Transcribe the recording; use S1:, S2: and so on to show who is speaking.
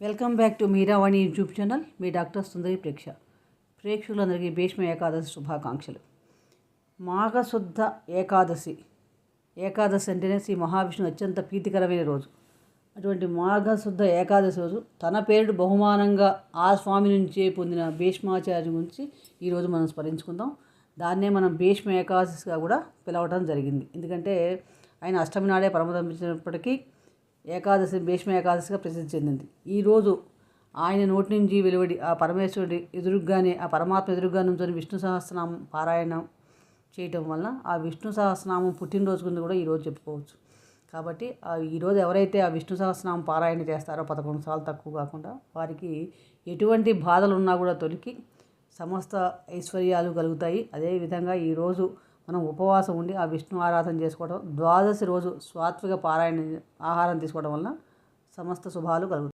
S1: Welcome back to Meeravani YouTube channel. Me doctor Sundari ప్రేక్ష. ప్రేక్షకులందరికీ భీష్మ ఏకాదశి శుభాకాంక్షలు. మాఘశుద్ధ ఏకాదశి. ఏకాదశి అంటేనే శ్రీ మహావిష్ణువు అత్యంత ప్రీతికరమైన రోజు. అటువంటి మాఘశుద్ధ ఏకాదశి రోజు తన పేరుడు బహుమానంగా ఆ స్వామి నుంచే పొందిన భీష్మాచార్య గురించి ఈరోజు మనం స్మరించుకుందాం. దాన్నే మనం భీష్మ ఏకాదశిగా కూడా పిలవటం జరిగింది. ఎందుకంటే ఆయన అష్టమి నాడే పరమదంపించినప్పటికీ ఏకాదశి భీష్మ ఏకాదశిగా ప్రసిద్ధి చెందింది. ఈరోజు ఆయన నోటి నుంచి వెలువడి ఆ పరమేశ్వరుడి ఎదురుగానే ఆ పరమాత్మ ఎదురుగా నుంచొని విష్ణు సహస్రనామం పారాయణం చేయటం వలన ఆ విష్ణు సహస్రనామం పుట్టినరోజు కింద కూడా ఈరోజు చెప్పుకోవచ్చు. కాబట్టి ఈరోజు ఎవరైతే ఆ విష్ణు సహస్రనామం పారాయణ చేస్తారో పదకొండు సార్లు తక్కువ కాకుండా వారికి ఎటువంటి బాధలు ఉన్నా కూడా తొలికి సమస్త ఐశ్వర్యాలు కలుగుతాయి. అదేవిధంగా ఈరోజు మనం ఉపవాసం ఉండి ఆ విష్ణు ఆరాధన చేసుకోవడం ద్వాదశి రోజు సాత్విక పారాయణ ఆహారం తీసుకోవడం వలన సమస్త శుభాలు కలుగుతాయి.